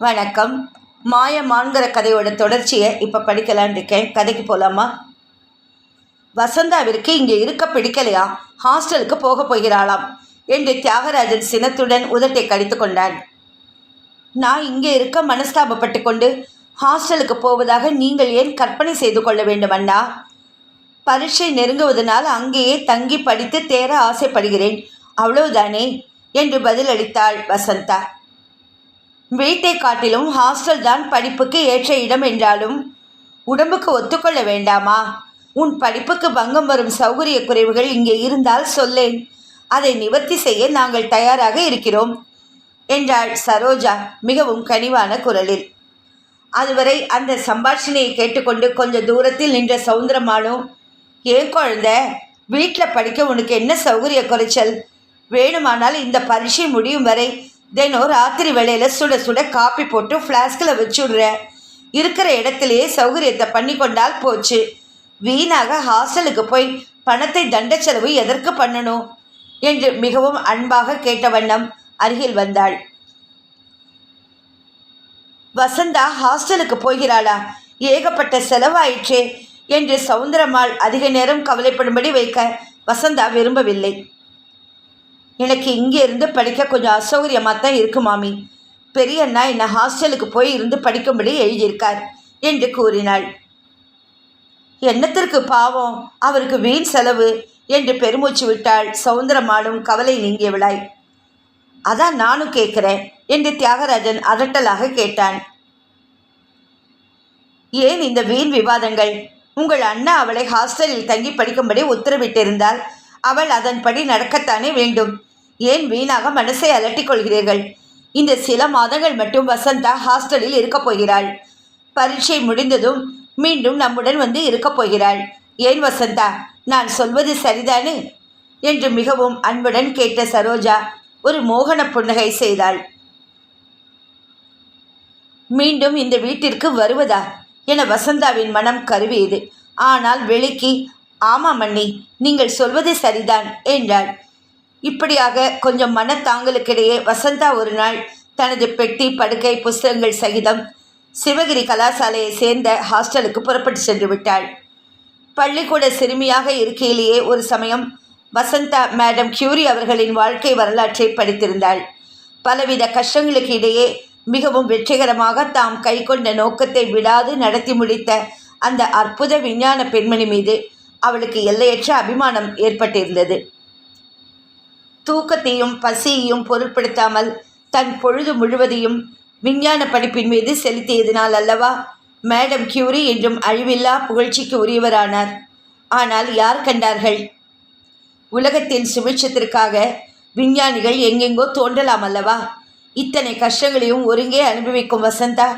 வணக்கம். மாயமான்கிற கதையோட தொடர்ச்சியை இப்போ படிக்கலான் இருக்கேன். கதைக்கு போகலாமா வசந்தாவிற்கு இங்கே இருக்க பிடிக்கலையா? ஹாஸ்டலுக்கு போக போகிறாளாம் என்று தியாகராஜன் சினத்துடன் உதட்டை கடித்து கொண்டான். நான் இங்கே இருக்க மனஸ்தாபப்பட்டு கொண்டு ஹாஸ்டலுக்கு போவதாக நீங்கள் ஏன் கற்பனை செய்து கொள்ள வேண்டும் அண்ணா? பரீட்சை நெருங்குவதனால் அங்கேயே தங்கி படித்து தேர ஆசைப்படுகிறேன். அவ்வளவுதானே? என்று பதிலளித்தாள் வசந்தா. வீட்டை காட்டிலும் ஹாஸ்டல் தான் படிப்புக்கு ஏற்ற இடம் என்றாலும் உடம்புக்கு ஒத்துக்கொள்ள வேண்டாமா? உன் படிப்புக்கு பங்கம் வரும் சௌகரிய குறைவுகள் இங்கே இருந்தால் சொல்லேன். அதை நிவர்த்தி செய்ய நாங்கள் தயாராக இருக்கிறோம் என்றாள் சரோஜா மிகவும் கனிவான குரலில். அதுவரை அந்த சம்பாஷணையை கேட்டுக்கொண்டு கொஞ்சம் தூரத்தில் நின்ற சவுந்தரமானோ ஏன் குழந்த வீட்டில் படிக்க உனக்கு என்ன சௌகரிய குறைச்சல்? வேணுமானால் இந்த பரீட்சை முடியும் வரை தினம் ராத்திரி வேளையில் சுட சுட காப்பி போட்டு ஃப்ளாஸ்கில் வச்சுடுற இருக்கிற இடத்துலையே சௌகரியத்தை பண்ணி கொண்டால் போச்சு. வீணாக ஹாஸ்டலுக்கு போய் பணத்தை தண்ட செலவு எதற்கு பண்ணணும்? என்று மிகவும் அன்பாக கேட்ட வண்ணம் அருகில் வந்தாள். வசந்தா ஹாஸ்டலுக்கு போகிறாளா? ஏகப்பட்ட செலவாயிற்றே என்று சவுந்தரம்மாள் அதிக நேரம் கவலைப்படும்படி வைக்க வசந்தா விரும்பவில்லை. எனக்கு இங்கே இருந்து படிக்க கொஞ்சம் அசௌகரியமாக தான் இருக்கு மாமி. பெரியண்ணா என்னை ஹாஸ்டலுக்கு போய் இருந்து படிக்கும்படி எழுதியிருக்கார் என்று கூறினாள். என்னத்திற்கு பாவம்? அவருக்கு வீண் செலவு என்று பெருமூச்சு விட்டாள் சௌந்தரமாலும் கவலை நீங்கியவளாய். அதான் நானும் கேட்குறேன் என்று தியாகராஜன் அதட்டலாக கேட்டான். ஏன் இந்த வீண் விவாதங்கள்? உங்கள் அண்ணா அவளை ஹாஸ்டலில் தங்கி படிக்கும்படி உத்தரவிட்டிருந்தால் அவள் அதன்படி நடக்கத்தானே வேண்டும். ஏன் வீணாக மனசை அலட்டிக் கொள்கிறீர்கள்? இந்த சில மாதங்கள் மட்டும் வசந்தா ஹாஸ்டலில் இருக்கப் போகிறாள். பரீட்சை முடிந்ததும் மீண்டும் நம்முடன் வந்து இருக்கப் போகிறாள். ஏன் வசந்தா நான் சொல்வது சரிதானே? என்று மிகவும் அன்புடன் கேட்ட சரோஜா ஒரு மோகன புன்னகை செய்தாள். மீண்டும் இந்த வீட்டிற்கு வருவதா? என வசந்தாவின் மனம் கருவியது. ஆனால் வெளிக்கு ஆமாம் அண்ணி நீங்கள் சொல்வது சரிதான் என்றாள். இப்படியாக கொஞ்சம் மனத்தாங்களுக்கிடையே வசந்தா ஒரு நாள் தனது பெட்டி படுக்கை புஸ்தகங்கள் சகிதம் சிவகிரி கலாசாலையை சேர்ந்த ஹாஸ்டலுக்கு புறப்பட்டு சென்று விட்டாள். பள்ளிக்கூட சிறுமியாக இருக்கையிலேயே ஒரு சமயம் வசந்தா மேடம் கியூரி அவர்களின் வாழ்க்கை வரலாற்றை படித்திருந்தாள். பலவித கஷ்டங்களுக்கு இடையே மிகவும் வெற்றிகரமாக தாம் கைக்கொண்ட நோக்கத்தை விடாது நடத்தி முடித்த அந்த அற்புத விஞ்ஞான பெண்மணி மீது அவளுக்கு எல்லையற்ற அபிமானம் ஏற்பட்டிருந்தது. தூக்கத்தையும் பசியையும் பொருட்படுத்தாமல் தன் பொழுது முழுவதையும் விஞ்ஞான படிப்பின் மீது செலுத்தியதினால் அல்லவா? மேடம் கியூரி என்றும் அழிவில்லா புகழ்ச்சிக்கு உரியவரானார். ஆனால் யார் கண்டார்கள்? உலகத்தின் சுபிட்சத்திற்காக விஞ்ஞானிகள் எங்கெங்கோ தோன்றலாம் அல்லவா? இத்தனை கஷ்டங்களையும் ஒருங்கே அனுபவிக்கும் வசந்தா.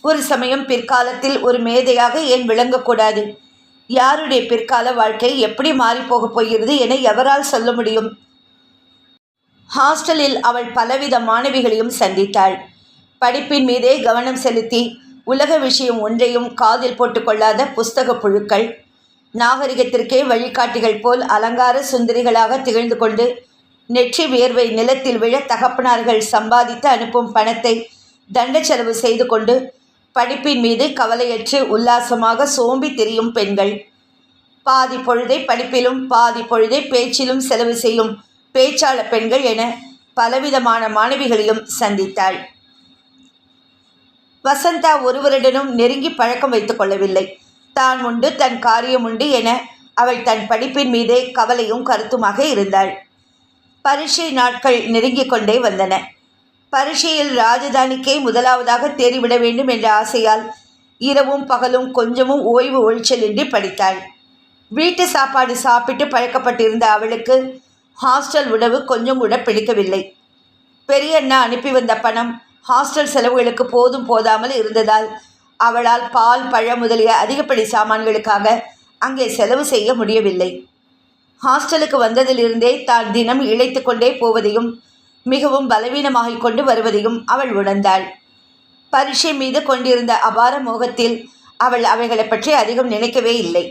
ஒரு சமயம் பிற்காலத்தில் ஒரு மேதையாக ஏன் விளங்கக்கூடாது யாருடைய பிற்கால வாழ்க்கை எப்படி மாறிப்போகப் போகிறது என எவரால் சொல்ல முடியும்? ஹாஸ்டலில் அவள் பலவித மாணவிகளையும் சந்தித்தாள். படிப்பின் மீதே கவனம் செலுத்தி உலக விஷயம் ஒன்றையும் காதில் போட்டுக்கொள்ளாத புஸ்தக புழுக்கள். நாகரிகத்திற்கே வழிகாட்டிகள் போல் அலங்கார சுந்தரிகளாக திகழ்ந்து கொண்டு நெற்றி வியர்வை நிலத்தில் விழ தகப்பனார்கள் சம்பாதித்து அனுப்பும் பணத்தை தண்ட செலவு செய்து கொண்டு படிப்பின் மீது கவலையற்று உல்லாசமாக சோம்பி திரியும் பெண்கள். பாதி பொழுதை படிப்பிலும் பாதி பொழுதை பேச்சிலும் செலவு செய்யும் பேச்சாள பெண்கள் என பலவிதமான மாணவிகளையும் சந்தித்தாள். வசந்தா ஒருவருடனும் நெருங்கி பழக்கம் வைத்துக் கொள்ளவில்லை. தான் உண்டு தன் காரியம் உண்டு என அவள் தன் படிப்பின் மீதே கவலையும் கருத்துமாக இருந்தாள். பரீட்சை நாட்கள் நெருங்கிக் கொண்டே வந்தன. பரீட்சையில் ராஜதானிக்கே முதலாவதாக தேறிவிட வேண்டும் என்ற ஆசையால் இரவும் பகலும் கொஞ்சமும் ஓய்வு ஒழிச்சலின்றி படித்தாள். வீட்டு சாப்பாடு சாப்பிட்டு பழக்கப்பட்டிருந்த அவளுக்கு ஹாஸ்டல் உணவு கொஞ்சம் கூட பிடிக்கவில்லை. பெரியண்ணா அனுப்பி வந்த பணம் ஹாஸ்டல் செலவுகளுக்கு போதும் போதாமல் இருந்ததால் அவளால் பால் பழம் முதலிய அதிகப்படி சாமான்களுக்காக அங்கே செலவு செய்ய முடியவில்லை. ஹாஸ்டலுக்கு வந்ததிலிருந்தே தான் தினம் இழைத்து கொண்டே போவதையும் மிகவும் பலவீனமாகிக் கொண்டு வருவதையும் அவள் உணர்ந்தாள். பரீட்சை மீது கொண்டிருந்த அபார மோகத்தில் அவள் அவைகளை பற்றி அதிகம் நினைக்கவே இல்லை.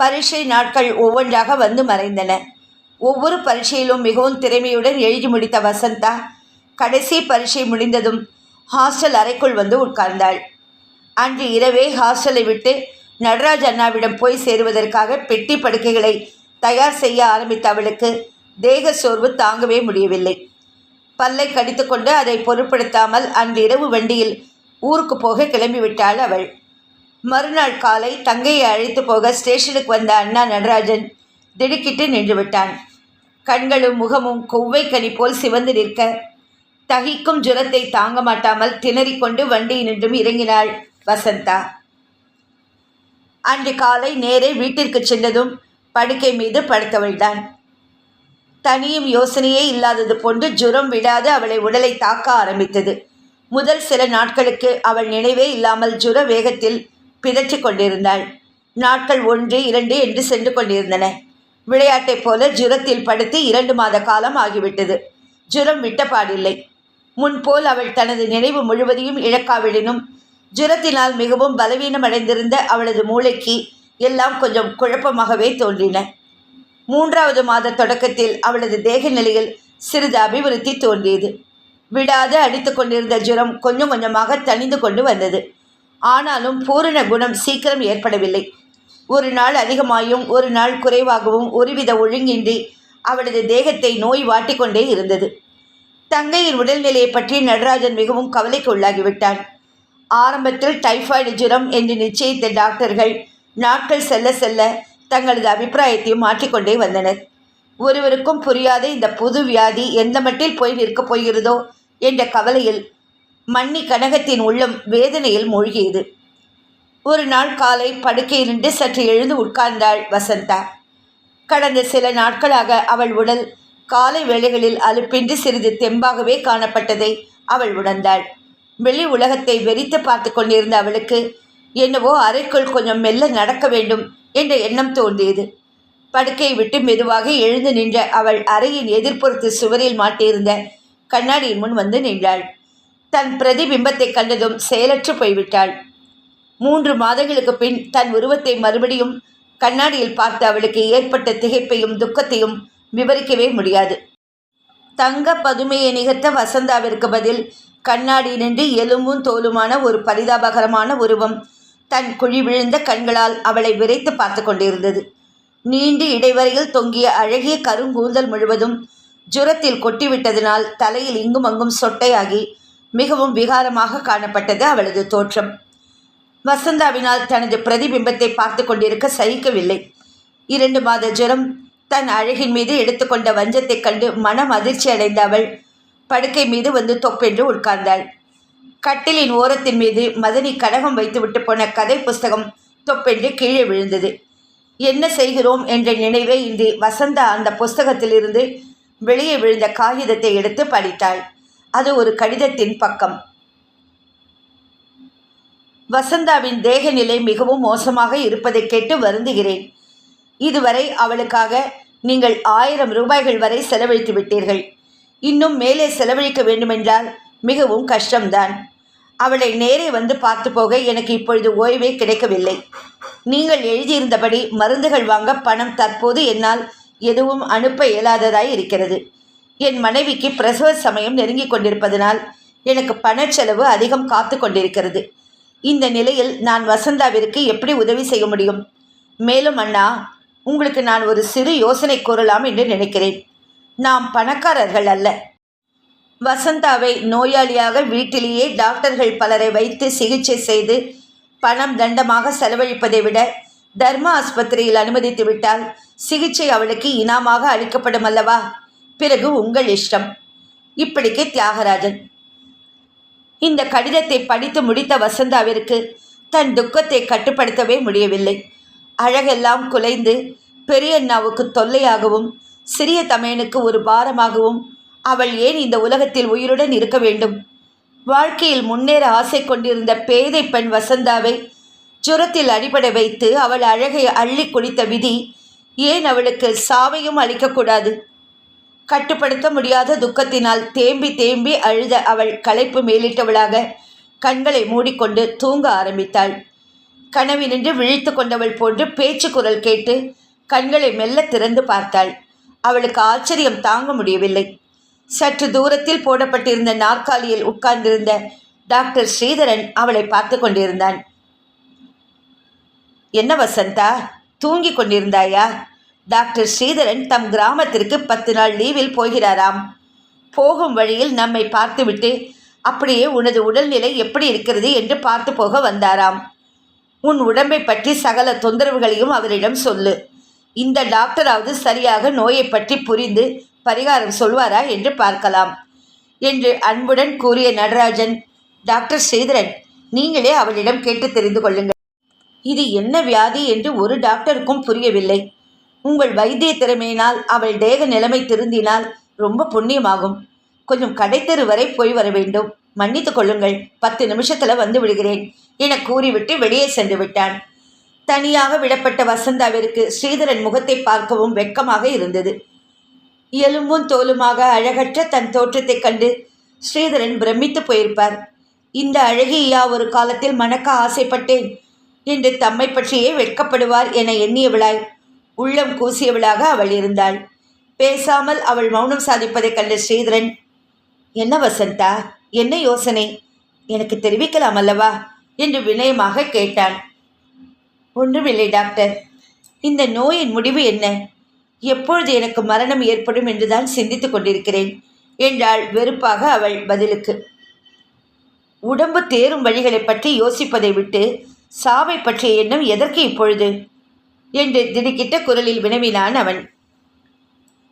பரீட்சை நாட்கள் ஒவ்வொன்றாக வந்து மறைந்தன. ஒவ்வொரு பரீட்சையிலும் மிகவும் திறமையுடன் எழுதி முடித்த வசந்தா கடைசி பரீட்சை முடிந்ததும் ஹாஸ்டல் அறைக்குள் வந்து உட்கார்ந்தாள். அன்று இரவே ஹாஸ்டலை விட்டு நடராஜ் அண்ணாவிடம் போய் சேருவதற்காக பெட்டி படுக்கைகளை தயார் செய்ய ஆரம்பித்த அவளுக்கு தேக சோர்வு தாங்கவே முடியவில்லை. பல்லை கடித்துக்கொண்டு அதை பொருட்படுத்தாமல் அன்று இரவு வண்டியில் ஊருக்கு போக கிளம்பிவிட்டாள் அவள். மறுநாள் காலை தங்கையை அழைத்து போக ஸ்டேஷனுக்கு வந்த அண்ணா நடராஜன் திடுக்கிட்டு நின்று விட்டான் கண்களும் முகமும் கொவ்வை கனி போல் சிவந்து நிற்க. தகிக்கும் ஜுரத்தை தாங்க மாட்டாமல் திணறிக்கொண்டு வண்டியினின்றும் இறங்கினாள் வசந்தா. அன்று காலை நேரே வீட்டிற்கு சென்றதும் படுக்கை மீது படுத்தவள்தான். தனியும் யோசனையே இல்லாதது போன்று ஜுரம் விடாது அவளை உடலை தாக்க ஆரம்பித்தது. முதல் சில நாட்களுக்கு அவள் நினைவே இல்லாமல் ஜுர வேகத்தில் பிதற்றிக் கொண்டிருந்தாள். நாட்கள் ஒன்று இரண்டு என்று சென்று கொண்டிருந்தன. விளையாட்டைப் போல ஜுரத்தில் படுத்து இரண்டு மாத காலம் ஆகிவிட்டது. ஜுரம் விட்டப்பாடில்லை முன்போல் அவள் தனது நினைவு முழுவதையும் இழக்காவிடனும் ஜுரத்தினால் மிகவும் பலவீனமடைந்திருந்த அவளது மூளைக்கு எல்லாம் கொஞ்சம் குழப்பமாகவே தோன்றின. மூன்றாவது மாத தொடக்கத்தில் அவளது தேக நிலையில் சிறிது அபிவிருத்தி தோன்றியது. விடாது அடித்து கொண்டிருந்த ஜுரம் கொஞ்சம் கொஞ்சமாக தணிந்து கொண்டு வந்தது. ஆனாலும் பூரண குணம் சீக்கிரம் ஏற்படவில்லை. ஒரு நாள் அதிகமாயும் ஒரு நாள் குறைவாகவும் ஒருவித ஒழுங்கின்றி அவளது தேகத்தை நோய் வாட்டிக்கொண்டே இருந்தது. தங்கையின் உடல்நிலையை பற்றி நடராஜன் மிகவும் கவலைக்கு உள்ளாகிவிட்டான் ஆரம்பத்தில் டைஃபாய்டு ஜுரம் என்று நிச்சயித்த டாக்டர்கள் நாட்கள் செல்ல செல்ல தங்களது அபிப்பிராயத்தையும் மாற்றிக்கொண்டே வந்தனர். ஒருவருக்கும் புரியாத இந்த புது வியாதி எந்த மட்டில் போய் நிற்கப் போகிறதோ என்ற கவலையில் மன்னி கனகத்தின் உள்ளம் வேதனையில் மூழ்கியது. ஒரு நாள் காலை படுக்கையிலிருந்து சற்று எழுந்து உட்கார்ந்தாள் வசந்தா. கடந்த சில நாட்களாக அவள் உடல் காலை வேளைகளில் அலுப்பின்றி சிறிது தெம்பாகவே காணப்பட்டதை அவள் உணர்ந்தாள். வெளி உலகத்தை வெறித்து பார்த்து கொண்டிருந்த அவளுக்கு என்னவோ அறைக்குள் கொஞ்சம் மெல்ல நடக்க வேண்டும் என்ற எண்ணம் தோன்றியது. படுக்கையை விட்டு மெதுவாக எழுந்து நின்ற அவள் அறையின் எதிர்ப்புறத்து சுவரில் மாட்டியிருந்த கண்ணாடியின் முன் வந்து நின்றாள். தன் பிரதிபிம்பத்தை கண்டதும் செயலற்று போய்விட்டாள். மூன்று மாதங்களுக்கு பின் தன் உருவத்தை மறுபடியும் கண்ணாடியில் பார்த்து அவளுக்கு ஏற்பட்ட திகைப்பையும் துக்கத்தையும் விவரிக்கவே முடியாது. தங்க பதுமையை நிகழ்த்த வசந்தாவிற்கு பதில் கண்ணாடி நின்று எலும்பும் தோலுமான ஒரு பரிதாபகரமான உருவம் தன் குழி விழுந்த கண்களால் அவளை விரைத்து பார்த்து கொண்டிருந்தது. நீண்டு இடைவரையில் தொங்கிய அழகிய கருங்கூந்தல் முழுவதும் ஜுரத்தில் கொட்டிவிட்டதனால் தலையில் இங்கும் அங்கும் சொட்டையாகி மிகவும் விகாரமாக காணப்பட்டது அவளது தோற்றம். வசந்தாவினால் தனது பிரதிபிம்பத்தை பார்த்து கொண்டிருக்க சகிக்கவில்லை. இரண்டு மாத ஜுரம் தன் அழகின் மீது எடுத்துக்கொண்ட வஞ்சத்தைக் கண்டு மனம் அதிர்ச்சி அடைந்த அவள் படுக்கை மீது வந்து தொப்பென்று உட்கார்ந்தாள். கட்டிலின் ஓரத்தின் மீது மதனி கடகம் வைத்துவிட்டு போன கதை புஸ்தகம் தொப்பென்று கீழே விழுந்தது. என்ன செய்கிறோம்? என்ற நினைவே இன்றி வசந்தா அந்த புஸ்தகத்திலிருந்து வெளியே விழுந்த காகிதத்தை எடுத்து படித்தாள். அது ஒரு கடிதத்தின் பக்கம். வசந்தாவின் தேகநிலை மிகவும் மோசமாக இருப்பதை கேட்டு வருந்துகிறேன். இதுவரை அவளுக்காக நீங்கள் ஆயிரம் ரூபாய்கள் வரை செலவழித்து விட்டீர்கள். இன்னும் மேலே செலவழிக்க வேண்டுமென்றால் மிகவும் கஷ்டம்தான். அவளை நேரே வந்து பார்த்து போக எனக்கு இப்பொழுது ஓய்வே கிடைக்கவில்லை. நீங்கள் எழுதியிருந்தபடி மருந்துகள் வாங்க பணம் தற்போது என்னால் எதுவும் அனுப்ப இயலாததாய் இருக்கிறது. என் மனைவிக்கு பிரசவ சமயம் நெருங்கி கொண்டிருப்பதனால் எனக்கு பணச்செலவு அதிகம் காத்து கொண்டிருக்கிறது. இந்த நிலையில் நான் வசந்தாவிற்கு எப்படி உதவி செய்ய முடியும்? மேலும் அண்ணா உங்களுக்கு நான் ஒரு சிறு யோசனை கூறலாம் என்று நினைக்கிறேன். நாம் பணக்காரர்கள் அல்ல. வசந்தாவை நோயாளியாக வீட்டிலேயே டாக்டர்கள் பலரை வைத்து சிகிச்சை செய்து பணம் தண்டமாக செலவழிப்பதை விட தர்ம ஆஸ்பத்திரியில் அனுமதித்து விட்டால் சிகிச்சை அவளுக்கு இனாமாக அளிக்கப்படும் அல்லவா? பிறகு உங்கள் இஷ்டம். இப்படிக்கு தியாகராஜன் இந்த கடிதத்தை படித்து முடித்த வசந்தாவிற்கு தன் துக்கத்தை கட்டுப்படுத்தவே முடியவில்லை. அழகெல்லாம் குலைந்து பெரியண்ணாவுக்கு தொல்லையாகவும் சிறிய தமையனுக்கு ஒரு பாரமாகவும் அவள் ஏன் இந்த உலகத்தில் உயிருடன் இருக்க வேண்டும்? வாழ்க்கையில் முன்னேற ஆசை கொண்டிருந்த பேதை பெண் வசந்தாவை ஜுரத்தில் அடிபட வைத்து அவள் அழகை அள்ளி குடித்த விதி ஏன் அவளுக்கு சாவையும் அளிக்கக்கூடாது கட்டுப்படுத்த முடியாத துக்கத்தினால் தேம்பி தேம்பி அழுத அவள் களைப்பு மேலிட்டவளாக கண்களை மூடிக்கொண்டு தூங்க ஆரம்பித்தாள். கனவினின்று விழித்து கொண்டவள் போன்று பேச்சு குரல் கேட்டு கண்களை மெல்ல திறந்து பார்த்தாள். அவளுக்கு ஆச்சரியம் தாங்க முடியவில்லை. சற்று தூரத்தில் போடப்பட்டிருந்த நாற்காலியில் உட்கார்ந்திருந்த டாக்டர் ஸ்ரீதரன் அவளை பார்த்து கொண்டிருந்தான். என்ன வசந்தா தூங்கிக் கொண்டிருந்தாயா? டாக்டர் ஸ்ரீதரன் தம் கிராமத்திற்கு பத்து நாள் லீவில் போகிறாராம். போகும் வழியில் நம்மை பார்த்துவிட்டு அப்படியே உனது உடல்நிலை எப்படி இருக்கிறது என்று பார்த்து போக வந்தாராம். உன் உடம்பை பற்றி சகல தொந்தரவுகளையும் அவரிடம் சொல்லு. இந்த டாக்டராவது சரியாக நோயை பற்றி புரிந்து பரிகாரம் சொல்வாரா என்று பார்க்கலாம் என்று அன்புடன் கூறிய நடராஜன் டாக்டர் ஸ்ரீதரன் நீங்களே அவளிடம் கேட்டு தெரிந்து கொள்ளுங்கள். இது என்ன வியாதி என்று ஒரு டாக்டருக்கும் புரியவில்லை. உங்கள் வைத்திய திறமையினால் அவள் தேக நிலைமை திருந்தினால் ரொம்ப புண்ணியமாகும். கொஞ்சம் கடைத்தெரு வரை போய் வர வேண்டும். மன்னித்து கொள்ளுங்கள் பத்து நிமிஷத்துல வந்து விடுகிறேன் என கூறிவிட்டு வெளியே சென்று விட்டான். தனியாக விடப்பட்ட வசந்தாவிற்கு ஸ்ரீதரன் முகத்தை பார்க்கவும் வெட்கமாக இருந்தது. எலும்பும் தோலுமாக அழகற்ற தன் தோற்றத்தைக் கண்டு ஸ்ரீதரன் பிரமித்து போயிருப்பார். இந்த அழகியா ஒரு காலத்தில் மணக்க ஆசைப்பட்டேன் என்று தம்மை பற்றியே வெட்கப்படுவார் என எண்ணியவளாய். உள்ளம் கூசியவளாக அவள் இருந்தாள். பேசாமல் அவள் மௌனம் சாதிப்பதைக் கண்ட ஸ்ரீதரன் என்ன வசந்தா என்ன யோசனை? எனக்கு தெரிவிக்கலாம் அல்லவா? என்று வினயமாக கேட்டான். ஒன்றுமில்லை டாக்டர். இந்த நோயின் முடிவு என்ன? எப்பொழுது எனக்கு மரணம் ஏற்படும் என்றுதான் சிந்தித்துக் கொண்டிருக்கிறேன் என்றாள் வெறுப்பாக அவள் பதிலுக்கு. உடம்பு தேரும் வழிகளை பற்றி யோசிப்பதை விட்டு சாவை பற்றிய எண்ணம் எதற்கு இப்பொழுது? என்று திடுக்கிட்ட குரலில் வினவினான் அவன்.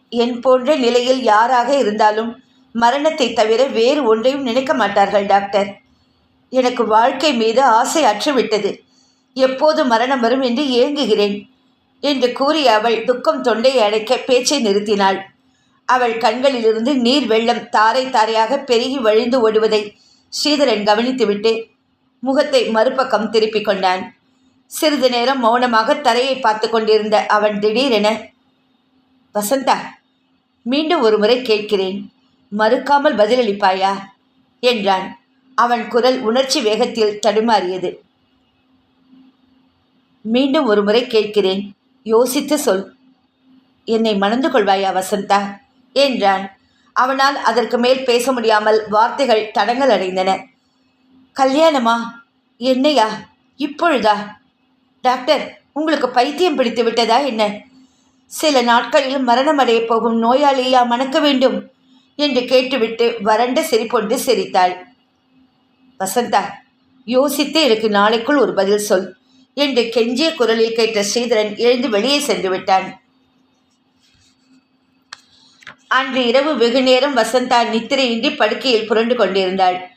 என் போன்ற நிலையில் யாராக இருந்தாலும் மரணத்தை தவிர வேறு ஒன்றையும் நினைக்க மாட்டார்கள் டாக்டர். எனக்கு வாழ்க்கை மீது ஆசை அற்றுவிட்டது. எப்போது மரணம் வரும் என்று ஏங்குகிறேன் என்று கூறிய அவள் துக்கம் தொண்டையை அடைக்க பேச்சை நிறுத்தினாள். அவள் கண்களிலிருந்து நீர் வெள்ளம் தாரை தாரையாக பெருகி வழிந்து ஓடுவதை ஸ்ரீதரன் கவனித்துவிட்டு முகத்தை மறுபக்கம் திருப்பிக் கொண்டான். சிறிது நேரம் மௌனமாக தரையை பார்த்து கொண்டிருந்த அவன் திடீரென வசந்தா மீண்டும் ஒரு முறை கேட்கிறேன். மறுக்காமல் பதிலளிப்பாயா? என்றான். அவன் குரல் உணர்ச்சி வேகத்தில் தடுமாறியது. மீண்டும் ஒரு முறை கேட்கிறேன். யோசித்து சொல். என்னை மணந்து கொள்வாயா வசந்தா? என்றான். அவனால் அதற்கு மேல் பேச முடியாமல் வார்த்தைகள் தடங்கள் அடைந்தன. கல்யாணமா? என்னையா? இப்பொழுதா? டாக்டர் உங்களுக்கு பைத்தியம் பிடித்து விட்டதா என்ன? சில நாட்களில் மரணம் போகும் நோயாளியா மணக்க வேண்டும்? என்று கேட்டுவிட்டு வறண்ட சிரிப்பொண்டு சிரித்தாள். வசந்தா யோசித்து எனக்கு நாளைக்குள் ஒரு பதில் சொல் என்று கெஞ்சிய குரலில் கேட்ட ஸ்ரீதரன் எழுந்து வெளியே சென்று விட்டான். அன்று இரவு வெகு நேரம் வசந்தா நித்திரையின்றி படுக்கையில் புரண்டு கொண்டிருந்தாள்.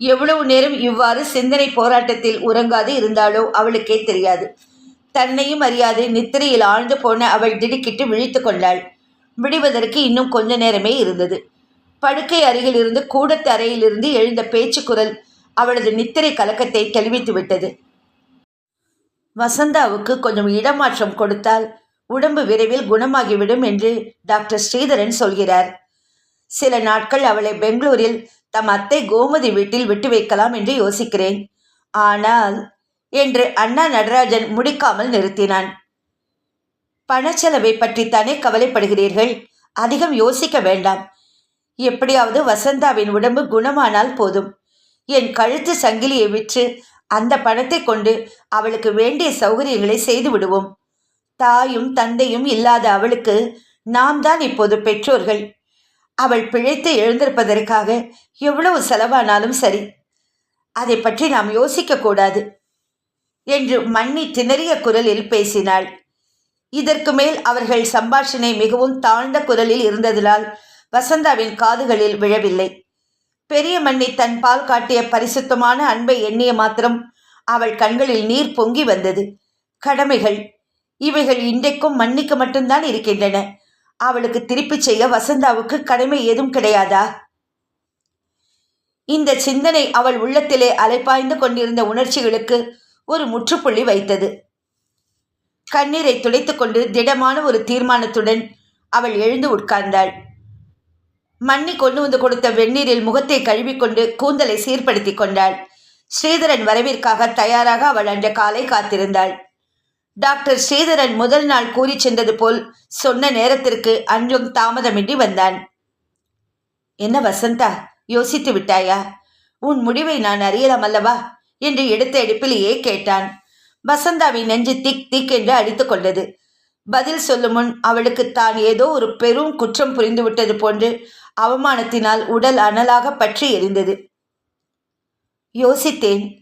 எவ்வளவு நேரம் இவ்வாறு சிந்தனை போராட்டத்தில் உறங்காது இருந்தாலோ அவளுக்கே தெரியாது. தன்னையும் அறியாது நித்திரையில் ஆழ்ந்து போன அவள் திடுக்கிட்டு விழித்து கொண்டாள். விடுவதற்கு இன்னும் கொஞ்ச நேரமே இருந்தது. படுக்கை அருகில் இருந்து கூடத்து அறையிலிருந்து எழுந்த பேச்சு குரல் அவளது நித்திரை கலக்கத்தை தெளிவித்து விட்டது. வசந்தாவுக்கு கொஞ்சம் இடமாற்றம் கொடுத்தால் உடம்பு விரைவில் குணமாகிவிடும் என்று டாக்டர் ஸ்ரீதரன் சொல்கிறார். சில நாட்கள் அவளை பெங்களூரில் தம் அத்தை கோமதி வீட்டில் விட்டு வைக்கலாம் என்று யோசிக்கிறேன். ஆனால் என்று அண்ணா நடராஜன் முடிக்காமல் நிறுத்தினான். பணச்செலவை பற்றி தனி கவலைப்படுகிறீர்கள்? அதிகம் யோசிக்க வேண்டாம். எப்படியாவது வசந்தாவின் உடம்பு குணமானால் போதும். என் கழுத்து சங்கிலியை விற்று அந்த பணத்தை கொண்டு அவளுக்கு வேண்டிய சௌகரியங்களை செய்து விடுவோம். தாயும் தந்தையும் இல்லாத அவளுக்கு நாம் தான் இப்போது பெற்றோர்கள். அவள் பிழைத்து எழுந்திருப்பதற்காக எவ்வளவு செலவானாலும் சரி அதை பற்றி நாம் யோசிக்கக்கூடாது என்று மண்ணி திணறிய குரலில் பேசினாள். இதற்கு மேல் அவர்கள் சம்பாஷணை மிகவும் தாழ்ந்த குரலில் இருந்ததினால் வசந்தாவின் காதுகளில் விழவில்லை. பெரிய மண்ணி தன் பால் காட்டிய பரிசுத்தமான அன்பை எண்ணிய மாத்திரம் அவள் கண்களில் நீர் பொங்கி வந்தது. கடமைகள் இவைகள் இன்றைக்கும் மன்னிக்கு மட்டும்தான் இருக்கின்றன. அவளுக்கு திருப்பிச் செய்ய வசந்தாவுக்கு கடமை ஏதும் கிடையாதா? இந்த சிந்தனை அவள் உள்ளத்திலே அலைப்பாய்ந்து கொண்டிருந்த உணர்ச்சிகளுக்கு ஒரு முற்றுப்புள்ளி வைத்தது. கண்ணீரை துடைத்துக்கொண்டு திடமான ஒரு தீர்மானத்துடன் அவள் எழுந்து உட்கார்ந்தாள். மண்ணி கொண்டு வந்து கொடுத்த வெந்நீரில் முகத்தை கழுவிக்கொண்டு கூந்தலை சீர்படுத்தி கொண்டாள். ஸ்ரீதரன் வரவிற்காக தயாராக அவள் அன்ற காலை காத்திருந்தாள். டாக்டர் ஸ்ரீதரன் முதல் நாள் கூறி சென்றது போல் சொன்ன நேரத்திற்கு அன்றும் தாமதமின்றி வந்தான். என்ன வசந்தா யோசித்து விட்டாயா? உன் முடிவை நான் அறியலாம் அல்லவா? என்று எடுத்த எடுப்பிலேயே கேட்டான். வசந்தாவின் நெஞ்சு திக் திக் என்று அடித்து கொண்டது. பதில் சொல்லும் முன் அவளுக்கு தான் ஏதோ ஒரு பெரும் குற்றம் புரிந்து விட்டது போன்று அவமானத்தினால் உடல் அனலாக பற்றி எரிந்தது. யோசித்தேன்.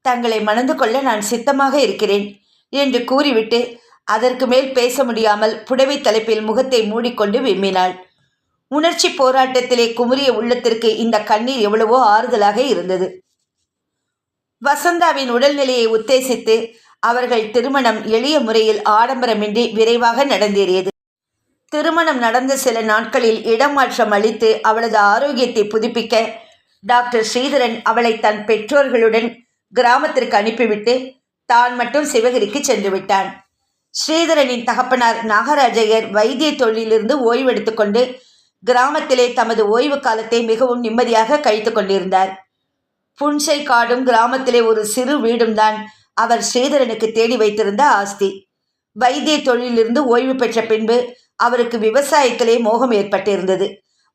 தங்களை மணந்து கொள்ள நான் சித்தமாக இருக்கிறேன். என்று கூறிவிட்டு அதற்கு மேல் பேச முடியாமல் புடவை தலைப்பில் முகத்தை மூடிக்கொண்டு விம்மினாள். உணர்ச்சி போராட்டத்திலே குமுறிய உள்ளத்திற்கு இந்த கண்ணீர் எவ்வளவோ ஆறுதலாக இருந்தது. வசந்தாவின் உடல்நிலையை உத்தேசித்து அவர்கள் திருமணம் எளிய முறையில் ஆடம்பரமின்றி விரைவாக நடந்தேறியது. திருமணம் நடந்த சில நாட்களில் இடமாற்றம் அளித்து அவளது ஆரோக்கியத்தை புதுப்பிக்க டாக்டர் ஸ்ரீதரன் அவளை தன் பெற்றோர்களுடன் கிராமத்திற்கு அனுப்பிவிட்டு தான் மட்டும் சிவகிரிக்கு சென்று விட்டான் ஸ்ரீதரனின் தகப்பனார் நாகராஜையர் வைத்திய தொழிலிருந்து ஓய்வெடுத்துக்கொண்டு கிராமத்திலே தமது ஓய்வு காலத்தை மிகவும் நிம்மதியாக கழித்து கொண்டிருந்தார். புன்சை காடும் கிராமத்திலே ஒரு சிறு வீடும் தான் அவர் ஸ்ரீதரனுக்கு தேடி வைத்திருந்த ஆஸ்தி. வைத்திய தொழிலிருந்து ஓய்வு பெற்ற பின்பு அவருக்கு விவசாயத்திலே மோகம் ஏற்பட்டிருந்தது.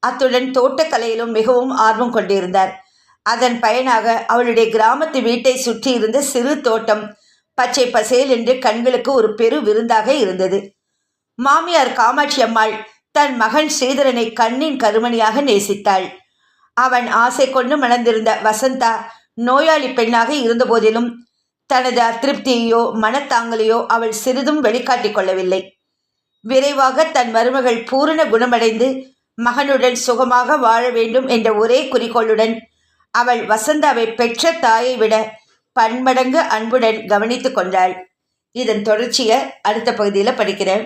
அத்துடன் தோட்டக்கலையிலும் மிகவும் ஆர்வம் கொண்டிருந்தார். அதன் பயனாக அவளுடைய கிராமத்து வீட்டை சுற்றி இருந்த சிறு தோட்டம் பச்சை பசேல் என்று கண்களுக்கு ஒரு பெரு விருந்தாக இருந்தது. மாமியார் காமாட்சி அம்மாள் தன் மகன் ஸ்ரீதரனை கண்ணின் கருமணியாக நேசித்தாள். அவன் ஆசை கொண்டு மணந்திருந்த வசந்தா நோயாளி பெண்ணாக இருந்தபோதிலும் தனது அதிருப்தியையோ மனத்தாங்கலையோ அவள் சிறிதும் வெளிக்காட்டிக் கொள்ளவில்லை. விரைவாக தன் மருமகள் பூரண குணமடைந்து மகனுடன் சுகமாக வாழ வேண்டும் என்ற ஒரே குறிக்கோளுடன் அவள் வசந்தாவை பெற்ற தாயை விட பன்மடங்கு அன்புடன் கவனித்துக் கொண்டாள். இதன் தொடர்ச்சியை அடுத்த பகுதியில் படிக்கிறேன்.